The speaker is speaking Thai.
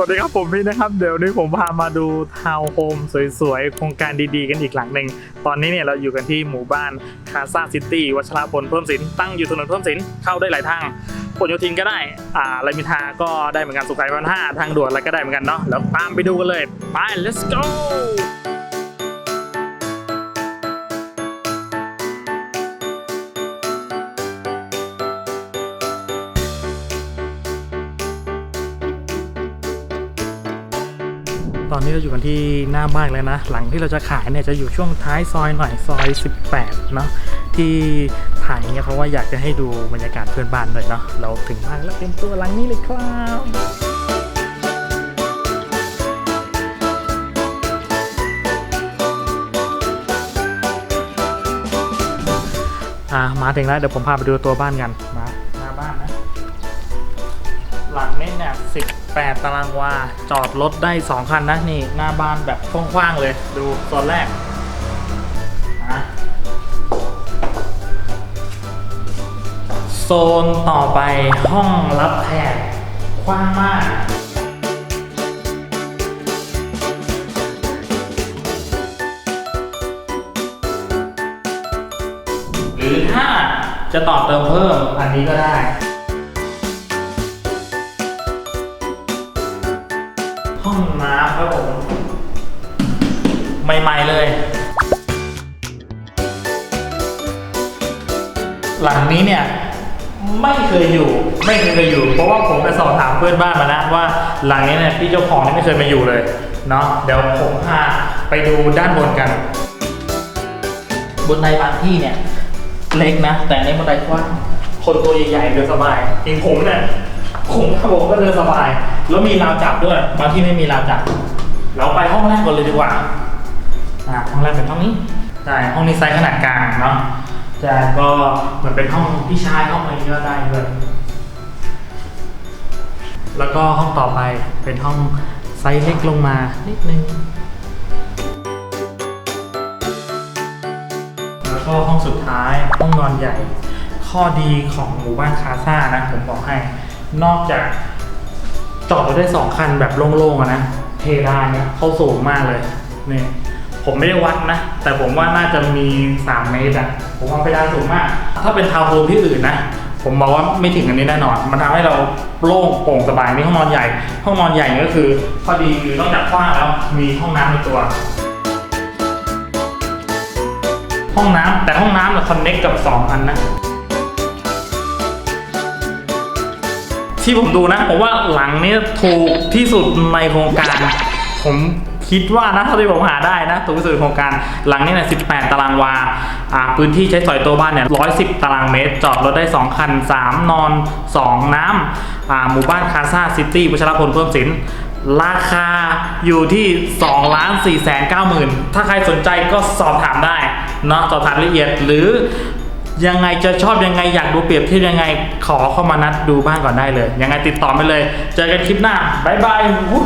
วัสดีครับผมพี่นะครับ เดี๋ยวนี้ผมพามาดูทาวน์โฮมสวยๆ โครงการดีๆ กันอีกหลังหนึ่ง ตอนนี้เนี่ยเราอยู่กันที่หมู่บ้านคาซาซิตี้วัชราพลเพิ่มสิน ตั้งอยู่ถนนเพิ่มสิน เข้าได้หลายทางผลโยธินก็ได้ อ่ารามิทาก็ได้เหมือนกันสุขัยวันห้าทางด่วนอะไรก็ได้เหมือนกันเนาะแล้วตามไปดูกันเลย ไป let's go ตอนนี้เราอยู่กันที่หน้าบ้านแล้วนะ หลังที่เราจะขายเนี่ยจะอยู่ช่วงท้ายซอยหน่อยซอย 18 เนาะที่ถ่ายเนี่ยเพราะว่าอยากจะให้ดูบรรยากาศเพื่อนบ้านเลยเนาะเราถึงบ้านแล้วเต็มตัวหลังนี้เลยครับอ่ามาถึงแล้วเดี๋ยวผมพาไปดูตัวบ้านกันมาหน้าบ้านนะ หลังนี้เนี่ย18 ตารางวา จอดรถได้ 2 คันนะ นี่ หน้าบ้านแบบกว้างๆเลย ดูโซนแรกนะโซนต่อไปห้องรับแขกกว้างมากหรือถ้าจะต่อเติมเพิ่มอันนี้ก็ได้ ห้องน้ำครับผมใหม่ๆเลย หลังนี้เนี่ยไม่เคยอยู่ ไม่เคยอยู่ เพราะว่าผมไปสอบถามเพื่อนบ้านมานะว่าหลังนี้เนี่ยพี่เจ้าของนี่ไม่เคยมาอยู่เลยเนาะเดี๋ยวผมพาไปดูด้านบนกัน บนไดบางที่เนี่ย เล็กนะ แต่ในบนไดกว้างคนตัวใหญ่ๆเดินสบายจริงผมเนี่ยผมครับผมก็เดินสบาย แล้วมีราวจับด้วยบางที่ไม่มีราวจับ เราไปห้องแรกก่อนเลยดีกว่าอ่าห้องแรกเป็นห้องนี้ใช่ห้องนี้ไซส์ขนาดกลางเนาะจะก็เหมือนเป็นห้องพี่ชายห้องอะไรก็ได้ด้วยแล้วก็ห้องต่อไปเป็นห้องไซส์เล็กลงมานิดนึงแล้วก็ห้องสุดท้ายห้องนอนใหญ่ ข้อดีของหมู่บ้านคาซ่านะผมบอกให้ นอกจาก จอดรถได้สองคันแบบโล่งๆอะนะเพดานเนี่ยเข้าสูงมากเลยนี่ผมไม่ได้วัดนะ แต่ผมว่าน่าจะมี 3 เมตรอะผมว่าเพดานสูงมาก ถ้าเป็นทาวน์โฮมที่อื่นนะ ผมบอกว่าไม่ถึงอันนี้แน่นอน มันทำให้เราโล่งโปร่งสบายมีห้องนอนใหญ่ ห้องนอนใหญ่ก็คือข้อดีคือนอกจากกว้างแล้วมีห้องน้ำในตัว ห้องน้ำแต่ห้องน้ำเราคอนเน็กกับ 2 อันนะ ที่ผมดูนะผมว่าหลังนี้ถูกที่สุดในโครงการ ผมคิดว่านะเท่าที่ผมหาได้นะถูกที่สุดโครงการหลังนี้เนี่ย18 ตารางวาอ่าพื้นที่ใช้สอยตัวบ้านเนี่ย110 ตารางเมตร จอดรถได้ 2 คัน 3 นอน 2 น้ำอ่าหมู่บ้านคาซาซิตี้วัชรพลเพิ่มสินราคาอยู่ที่2ล้าน4แสน9หมื่นถ้าใครสนใจก็สอบถามได้เนาะสอบถามละเอียดหรือ ยังไงจะชอบยังไงอยากดูเปรียบเทียบยังไงขอเข้ามานัดดูบ้านก่อนได้เลย ยังไงติดต่อไปเลย เจอกันคลิปหน้าบายบายวู้